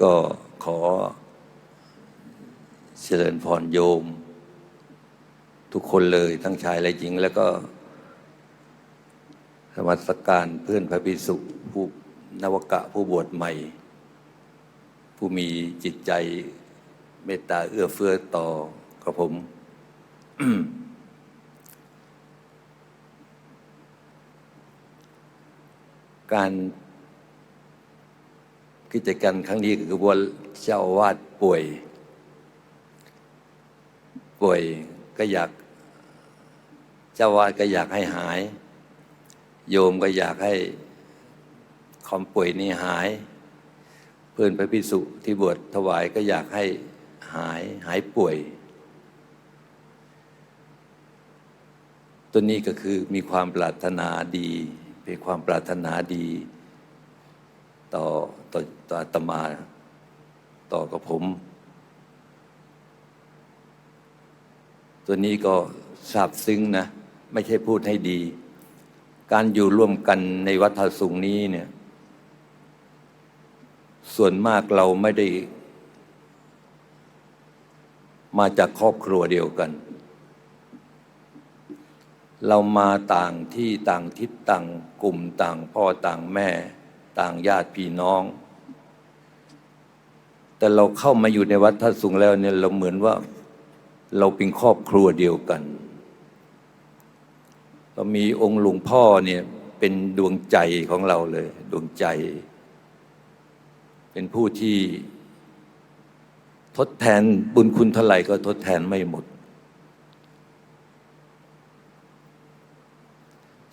ก็ขอเจริญพรโยม ทุกคนเลยทั้งชายและหญิง แล้วก็สมัสการเพื่อนพระภิกษุผู้นวกะผู้บวชใหม่ ผู้มีจิตใจเมตตาเอื้อเฟื้อต่อกับผม การ กิจการครั้งนี้คือว่าเจ้าวาดป่วย ป่วยก็อยากเจ้าวาดก็อยากให้หาย โยมก็อยากให้ความป่วยนี้หาย เพื่อนพระพิสุที่บวชถวายก็อยากให้หายหายป่วย ตัวนี้ก็คือมีความปรารถนาดี เป็นความปรารถนาดี ต่อ ต่อต่อาตมา ต่อกับผม ตัวนี้ก็ซาบซึ้งนะ ไม่ใช่พูดให้ดี การอยู่ร่วมกันในวัฏสุงนี้เนี่ย ส่วนมากเราไม่ได้ มาจากครอบครัวเดียวกัน เรามาต่างที่ต่างทิศต่างกลุ่มต่างพ่อต่างแม่ต่างญาติพี่น้อง แต่เราเข้ามาอยู่ในวัดท่าสุงแล้วเนี่ยเราเหมือนว่าเราเป็นครอบครัวเดียวกันเรามีองค์หลวงพ่อเนี่ยเป็นดวงใจของเราเลย ดวงใจ เป็นผู้ที่ ทดแทนบุญคุณเท่าไหร่ก็ทดแทนไม่หมด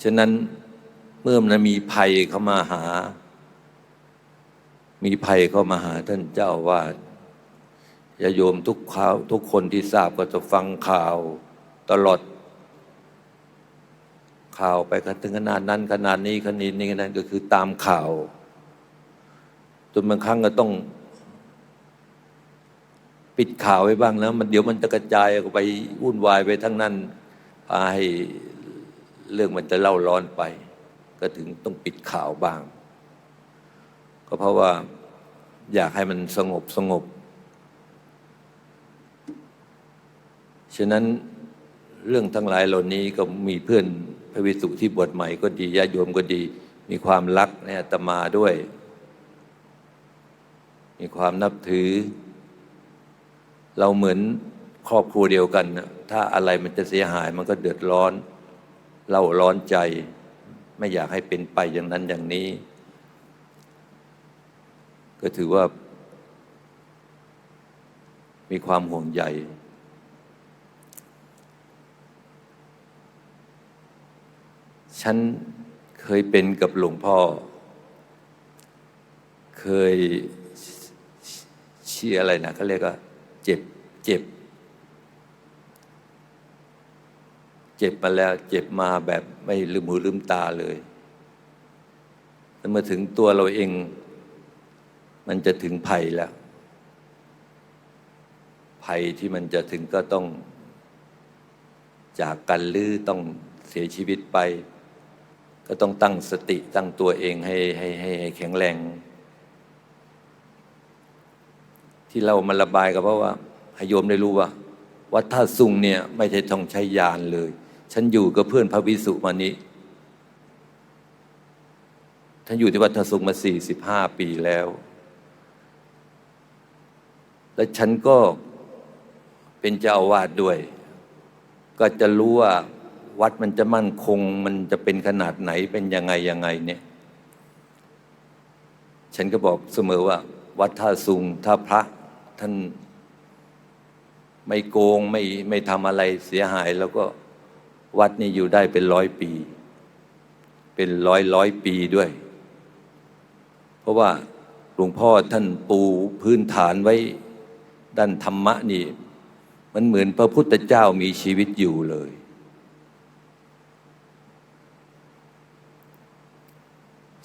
ฉะนั้นเมื่อมันมีภัยเข้ามาหา มีภัยเข้ามาหาท่านเจ้าว่าญาโยมทุกข่าวทุกคนที่ทราบก็จะฟังข่าวตลอด ข่าวไปกันถึงขนาดนั้น ขนาดนี้ขนาดนี้ขนาดนั้นก็คือตามข่าว จนบางครั้งก็ต้อง ปิดข่าวไว้บ้างแล้ว มันเดี๋ยวมันจะกระจายออกไปวุ่นวายไปทั้งนั้นพาให้เรื่องมันจะเล่าร้อนไป ก็ถึงต้องปิดข่าวบ้าง ก็เพราะว่าอยากให้มันสงบสงบ ฉะนั้นเรื่องทั้งหลายเหล่านี้ก็มีเพื่อนพระวิสุที่บวชใหม่ก็ดีญาติโยมก็ดี มีความรักในอาตมาด้วย มีความนับถือ เราเหมือนครอบครัวเดียวกันนะถ้าอะไรมันจะเสียหายมันก็เดือดร้อน เราร้อนใจ ไม่อยากให้เป็นไปอย่างนั้นอย่างนี้ ก็ถือว่า มีความห่วงใยฉันเคยเป็นกับหลวงพ่อ เคยเชียอะไรนะเขาเรียกว่าเจ็บ เจ็บ เจ็บมาแล้ว เจ็บมาแบบไม่ลืมหูลืมตาเลยแล้วมาถึงตัวเราเอง มันจะถึงภัยแล้ว ภัยที่มันจะถึงก็ต้อง จากกันหรือต้องเสียชีวิตไป ก็ต้องตั้งสติตั้งตัวเองให้ให้ให้ให้แข็งแรง ที่เรามาระบายก็เพราะว่าให้โยมได้รู้ว่า วัดท่าสุงเนี่ย ไม่ใช่ต้องใช้ยานเลย ฉันอยู่กับเพื่อนพระวิสุมานี้ท่านอยู่ที่วัดท่าสุงมาสี่สิบห้าปีแล้ว และฉันก็เป็นเจ้าอาวาสด้วย ก็จะรู้ว่าวัดมันจะมั่นคง มันจะเป็นขนาดไหนเป็นยังไงยังไงเนี่ย ฉันก็บอกเสมอว่า วัดท่าสุงถ้าพระท่านไม่โกงไม่ไม่ทำอะไรเสียหาย แล้วก็วัดนี้อยู่ได้เป็นร้อยปี เป็นร้อยร้อยปีด้วย เพราะว่าหลวงพ่อท่านปูพื้นฐานไว้ ด้านธรรมะนี่ มันเหมือนพระพุทธเจ้ามีชีวิตอยู่เลย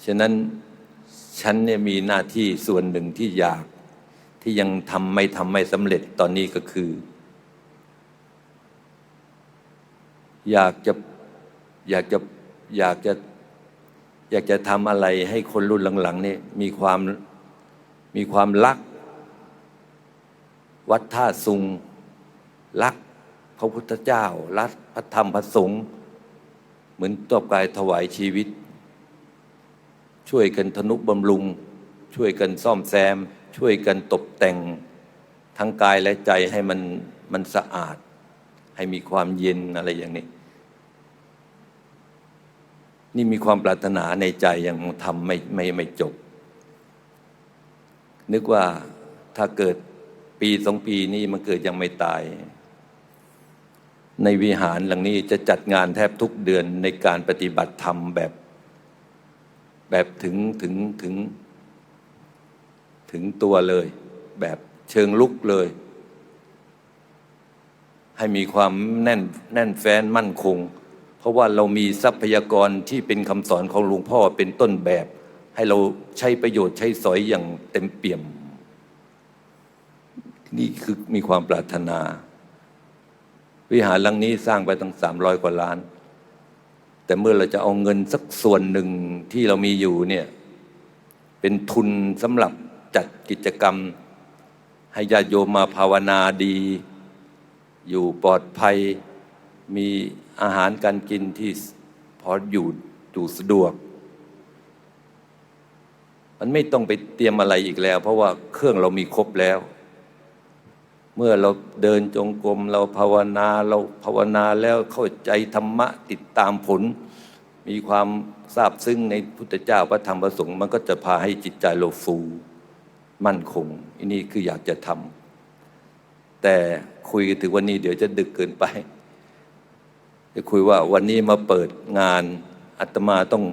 ฉะนั้นฉันเนี่ยมีหน้าที่ส่วนหนึ่งที่อยากที่ยังทำไม่ทำไม่สำเร็จตอนนี้ก็คือ อยากจะอยากจะอยากจะอยากจะทำอะไรให้คนรุ่นหลังๆนี่มีความมีความรัก วัดท่าซุง รักพระพุทธเจ้า รักพระธรรมพระสงฆ์เหมือนตอบกายถวายชีวิต ช่วยกันทนุบำรุง ช่วยกันซ่อมแซม ช่วยกันตกแต่ง ทั้งกายและใจให้มันมันสะอาด ให้มีความเย็นอะไรอย่างนี้ นี่มีความปรารถนาในใจยังทำไม่ไม่ไม่จบ นึกว่าถ้าเกิด ปีสองปีนี้มันเกิดยังไม่ตาย ในวิหารหลังนี้จะจัดงานแทบทุกเดือนในการปฏิบัติธรรมแบบ แบบถึงถึงถึง ถึงตัวเลย แบบเชิงลุกเลย ให้มีความแน่นแน่นแฟ้นมั่นคง เพราะว่าเรามีทรัพยากรที่เป็นคำสอนของหลวงพ่อเป็นต้นแบบ ให้เราใช้ประโยชน์ใช้สอยอย่างเต็มเปี่ยม นี่คือมีความปรารถนา วิหารหลังนี้สร้างไปตั้งสามร้อยกว่าล้าน แต่เมื่อเราจะเอาเงินสักส่วนหนึ่งที่เรามีอยู่เนี่ย เป็นทุนสำหรับจัดกิจกรรม ให้ญาติโยมมาภาวนาดี อยู่ปลอดภัย มีอาหารการกินที่พออยู่อยู่สะดวก มันไม่ต้องไปเตรียมอะไรอีกแล้ว เพราะว่าเครื่องเรามีครบแล้ว มื่อเราเดินจงกรมเราภาวนาเราภาวนาแล้วเข้าใจธรรมะติดตามผล มีความทราบซึ้งในพุทธเจ้าพระธรรมพระสงฆ์มันก็จะพาให้จิตใจเราฟูมั่นคงอันนี้คืออยากจะทำแต่คุยถึงวันนี้เดี๋ยวจะดึกเกินไป จะคุยว่าวันนี้มาเปิดงานอาตมาต้อง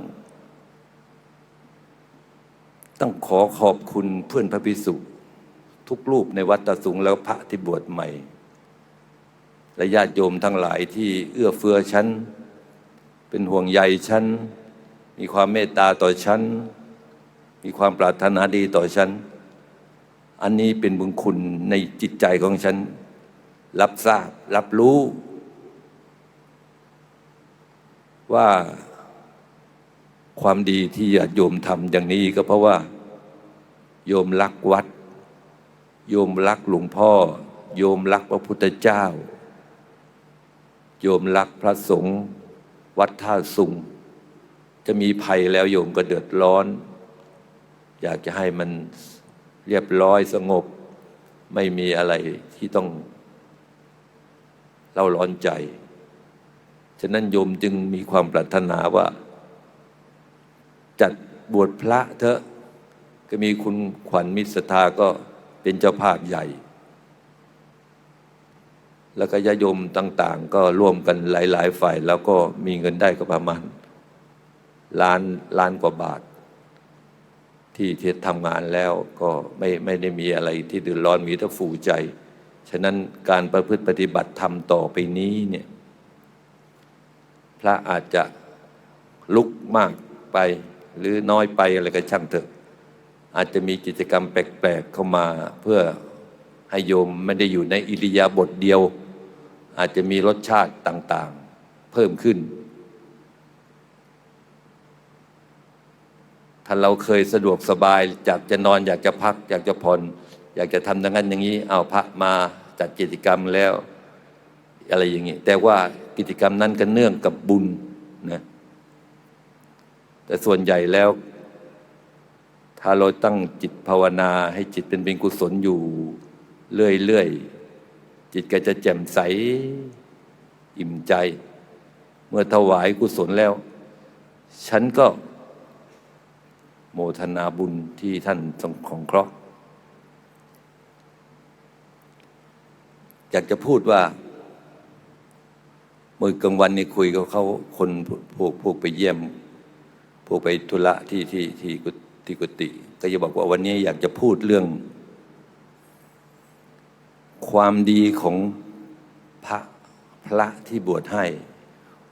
ต้องขอขอบคุณเพื่อนพระภิกษุ ทุกรูปในวัดตะสุงแล้วพระที่บวชใหม่และญาติโยมทั้งหลายที่เอื้อเฟื้อฉัน เป็นห่วงใยฉัน มีความเมตตาต่อฉัน มีความปรารถนาดีต่อฉัน อันนี้เป็นบุญคุณในจิตใจของฉัน รับทราบ รับรู้ ว่าความดีที่ญาติโยมทำอย่างนี้ก็เพราะว่า โยมรักวัด โยมรักหลวงพ่อ โยมรักพระพุทธเจ้า โยมรักพระสงฆ์วัดท่าสุง จะมีภัยแล้วโยมก็เดือดร้อน อยากจะให้มันเรียบร้อยสงบ ไม่มีอะไรที่ต้องเล่าร้อนใจ ฉะนั้นโยมจึงมีความปรารถนาว่า จัดบวชพระเถอะก็มีคุณขวัญมิตรศรัทธาก็ เป็นเจ้าภาพใหญ่ แล้วก็ญาติโยมต่าง ๆ ก็ร่วมกันหลาย ๆ ฝ่าย แล้วก็มีเงินได้ก็ประมาณล้านล้านกว่าบาท ที่ที่ทำงานแล้วก็ไม่ไม่ได้มีอะไรที่เดือดร้อนมีแต่ฟูใจ ฉะนั้นการประพฤติปฏิบัติธรรมต่อไปนี้เนี่ยพระอาจจะลุกมากไปหรือน้อยไปอะไรก็ช่างเถอะ อาจจะมีกิจกรรมแปลกๆเข้ามา เพื่อให้โยมไม่ได้อยู่ในอิริยาบถเดียว อาจจะมีรสชาติต่างๆ เพิ่มขึ้น ถ้าเราเคยสะดวกสบายอยากจะนอนอยากจะพัก อยากจะผ่อนอยากจะทำดังนั้นอย่างนี้เอาพระมาจัดกิจกรรมแล้วอะไรอย่างนี้ แต่ว่ากิจกรรมนั้นก็เนื่องกับบุญนะแต่ส่วนใหญ่แล้ว ถ้าเราตั้งจิตภาวนาให้จิตเป็นเป็นกุศลอยู่ เรื่อยๆ จิตก็จะแจ่มใส อิ่มใจ เมื่อถวายกุศลแล้ว ฉันก็ โมทนาบุญที่ท่านทรงของเคราะห์อยากจะพูดว่า เมื่อกลางวันนี่คุยกับเขาคนพวกพวกไปเยี่ยม พวกไปธุระที่ที่ที่กุ ที่กุฏิก็จะบอกว่าวันนี้อยากจะพูดเรื่อง ความดีของพระพระที่บวชให้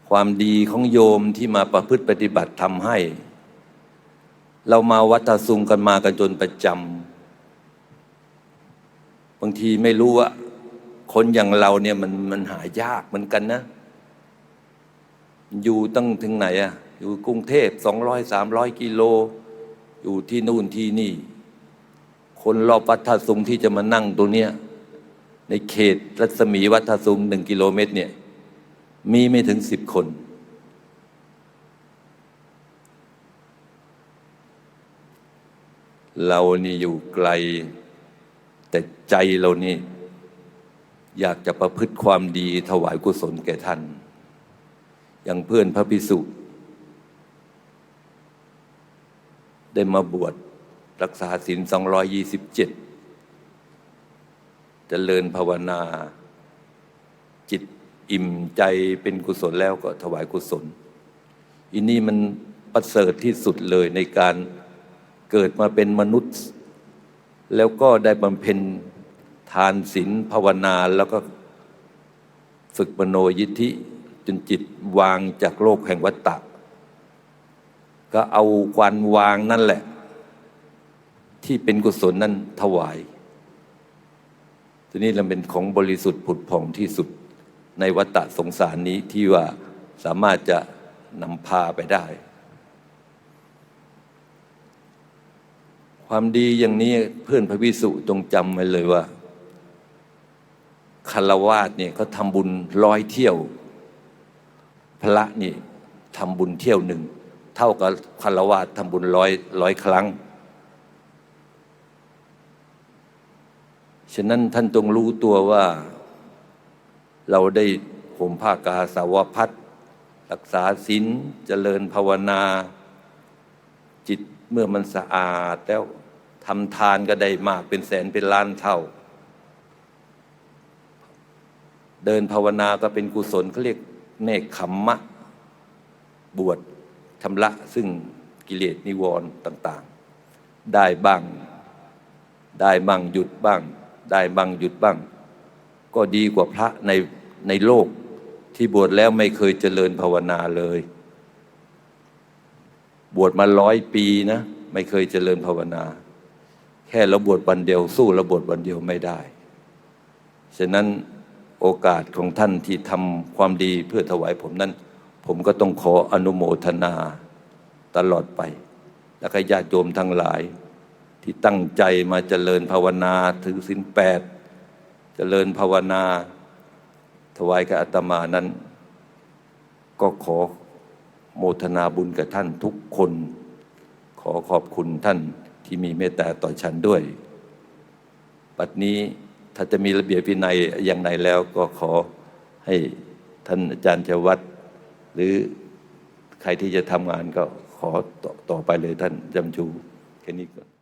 ความดีของโยมที่มาประพฤติปฏิบัติทำให้ เรามาวัดตาซุงกันมากันจนประจำบางทีไม่รู้ว่าคนอย่างเราเนี่ยมันมันหายากเหมือนกันนะ อยู่ตั้งถึงไหนอะอยู่กรุงเทพสองร้อยสามร้อยกิโล อยู่ที่นู่นที่นี่ คนรอบวัดท่าสุงที่จะมานั่งตรงเนี้ยในเขตรัศมีวัดท่าซุงหนึ่งกิโลเมตรเนี่ย มีไม่ถึงสิบคน เรานี่อยู่ไกล แต่ใจเรานี่ อยากจะประพฤติความดีถวายกุศลแก่ท่าน อย่างเพื่อนพระพิสุ ได้มาบวชรักษาศีล227เจริญภาวนา จิตอิ่มใจเป็นกุศลแล้วก็ถวายกุศลอันนี้มันประเสริฐที่สุดเลยในการเกิดมาเป็นมนุษย์ แล้วก็ได้บำเพ็ญทานศีลภาวนาแล้วก็ฝึกมโนยิทธิจนจิตวางจากโลกแห่งวัฏฏะ ก็เอาควันวางนั่นแหละ ที่เป็นกุศลนั้นถวายทีนี้เราเป็นของบริสุทธิ์ผุดผ่องที่สุดในวัฏฏะสงสารนี้ที่ว่าสามารถจะนำพาไปได้ ความดีอย่างนี้เพื่อนพระวิสุจงจำไว้เลยว่าคารวาสเนี่ยเขาทำบุญร้อยเที่ยว พระนี่ทำบุญเที่ยวหนึ่ง เท่ากับคารวาสทำบุญร้อยร้อยครั้ง ฉะนั้นท่านจงรู้ตัวว่า เราได้ห่มผ้ากาสาวพัดรักษาศีลเจริญภาวนา จิตเมื่อมันสะอาดแล้วทำทานก็ได้มากเป็นแสนเป็นล้านเท่า เดินภาวนาก็เป็นกุศลเขาเรียกเนคขมมะ บวช ชำระซึ่งกิเลสนิวรณ์ต่างๆ ได้บ้าง ได้บ้างหยุดบ้าง ได้บ้างหยุดบ้าง ก็ดีกว่าพระในในโลกที่บวชแล้วไม่เคยเจริญภาวนาเลย บวชมาร้อยปีนะ ไม่เคยเจริญภาวนา แค่เราบวชวันเดียวสู้เราบวชวันเดียวไม่ได้ ฉะนั้นโอกาสของท่านที่ทำความดีเพื่อถวายผมนั้น ผมก็ต้องขออนุโมทนาตลอดไป แล้วก็ญาติโยมทั้งหลาย ที่ตั้งใจมาเจริญภาวนาถือศีลแปดเจริญภาวนา ถวายกับอาตมานั้น ก็ขอโมทนาบุญกับท่านทุกคน ขอขอบคุณท่านที่มีเมตตาต่อฉันด้วยปัดนี้ถ้าจะมีระเบียบวินัยอย่างไรแล้วก็ขอให้ท่านอาจารย์เจวัต หรือใครที่จะทำงานก็ขอต่อตอไปเลยท่านจำชูแค่นี้ก่อน